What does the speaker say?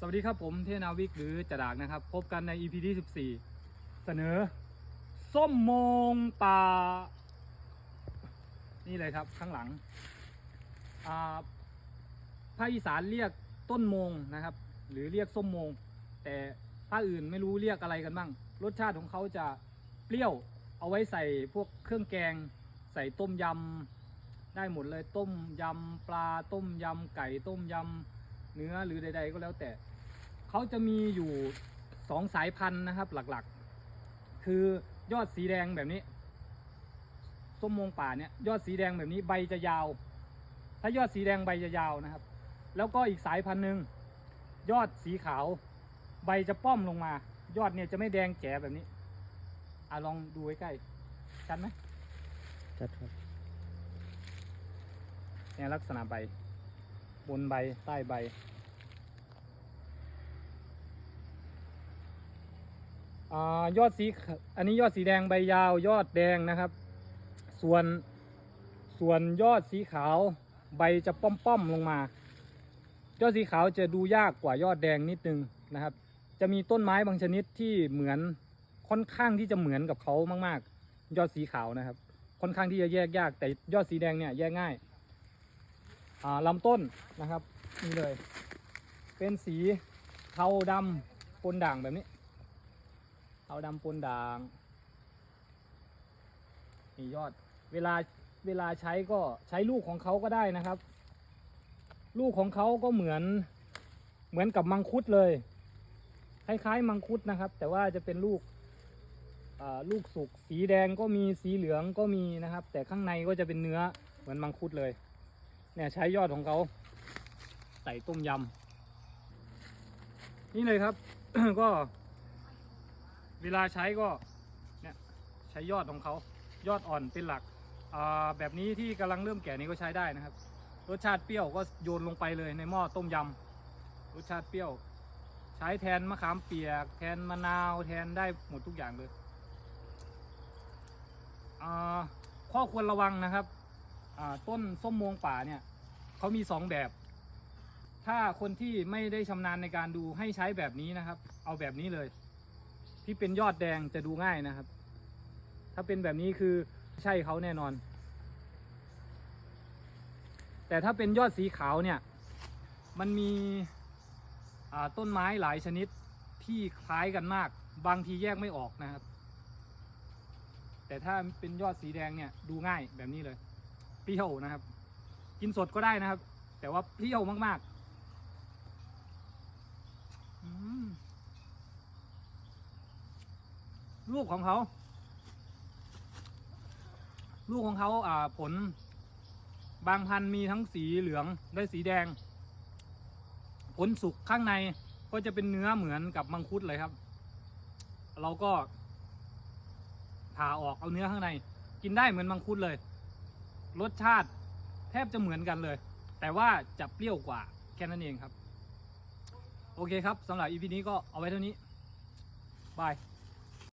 สวัสดีครับผมเทนาวิกหรือจดากนะครับ พบกันใน EP ที่14 เสนอ ส้มโมงป่า นี่เลยครับข้างหลังอ่าภาคอีสานเรียกต้นโมงนะครับ หรือเรียกส้มโมง แต่ภาคอื่นไม่รู้เรียกอะไรกันบ้าง รสชาติของเขาจะเปรี้ยวเอาไว้ใส่พวกเครื่องแกง ใส่ต้มยำได้หมดเลยต้มยำปลาต้มยำไก่ต้มยำ เนื้อหรือใด ๆ ก็แล้วแต่ เขาจะมีอยู่สองสายพันธุ์นะครับหลักๆ คือยอดสีแดงแบบนี้ส้มโมงป่าเนี่ยยอดสีแดงแบบนี้ใบจะยาว ถ้ายอดสีแดงใบจะยาวนะครับ แล้วก็อีกสายพันธุ์หนึ่งยอดสีขาวใบจะป้อมลงมา ยอดเนี่ยจะไม่แดงแจ๋แบบนี้อะลองดูใกล้ๆชัดไหมจัดครับเนี่ยลักษณะใบ บนใบใต้ใบอยอดสีอันนี้ยอดสีแดงใบยาวยอดแดงนะครับ ส่วนส่วนยอดสีขาวใบจะป้อมๆลงมา ยอดสีขาวจะดูยากกว่ายอดแดงนิดนึงนะครับ จะมีต้นไม้บางชนิดที่เหมือนค่อนข้างที่จะเหมือนกับเขามาก ๆ ยอดสีขาวนะครับ ค่อนข้างที่จะแยกยากแต่ยอดสีแดงเนี่ยแยกง่าย ลำต้นนะครับนี่เลย เป็นสีเทาดำปนด่างแบบนี้เทาดำปนด่างนี่ยอดเวลาเวลาใช้ก็ใช้ลูกของเขาก็ได้นะครับ ลูกของเขาก็เหมือนเหมือนกับมังคุดเลย คล้ายๆมังคุดนะครับ แต่ว่าจะเป็นลูกลูกสุกสีแดงก็มีสีเหลืองก็มีนะครับ แต่ข้างในก็จะเป็นเนื้อเหมือนมังคุดเลย เนี่ยใช้ยอดของเขาใส่ต้มยำนี่เลยครับ ก็ เวลาใช้ก็เนี่ยใช้ยอดของเขายอดอ่อนเป็นหลักแบบนี้ที่กำลังเริ่มแก่นี้ก็ใช้ได้นะครับ รสชาติเปรี้ยวก็โยนลงไปเลยในหม้อต้มยำรสชาติเปรี้ยว ใช้แทนมะขามเปียก แทนมะนาวแทนได้หมดทุกอย่างเลยข้อควรระวังนะครับต้นส้มมงป่าเนี่ย เขามีสองแบบ ถ้าคนที่ไม่ได้ชำนาญในการดูให้ใช้แบบนี้นะครับ เอาแบบนี้เลย ที่เป็นยอดแดงจะดูง่ายนะครับ ถ้าเป็นแบบนี้คือใช่เขาแน่นอน แต่ถ้าเป็นยอดสีขาวเนี่ยมันมีต้นไม้หลายชนิดที่คล้ายกันมาก บางทีแยกไม่ออกนะครับ แต่ถ้าเป็นยอดสีแดงเนี่ยดูง่ายแบบนี้เลยเปรี้ยวนะครับ กินสดก็ได้นะครับ แต่ว่าเปรี้ยวมากๆลูกของเขา ลูกของเขาอ่าผล บางพันธุ์มีทั้งสีเหลืองและสีแดง ผลสุกข้างในก็จะเป็นเนื้อเหมือนกับมังคุดเลยครับ เราก็ผ่าออกเอาเนื้อข้างใน กินได้เหมือนมังคุดเลย รสชาติ แทบจะเหมือนกันเลย แต่ว่าจะเปรี้ยวกว่าแค่นั้นเองครับ โอเคครับสำหรับ EP นี้ก็เอาไว้เท่านี้บาย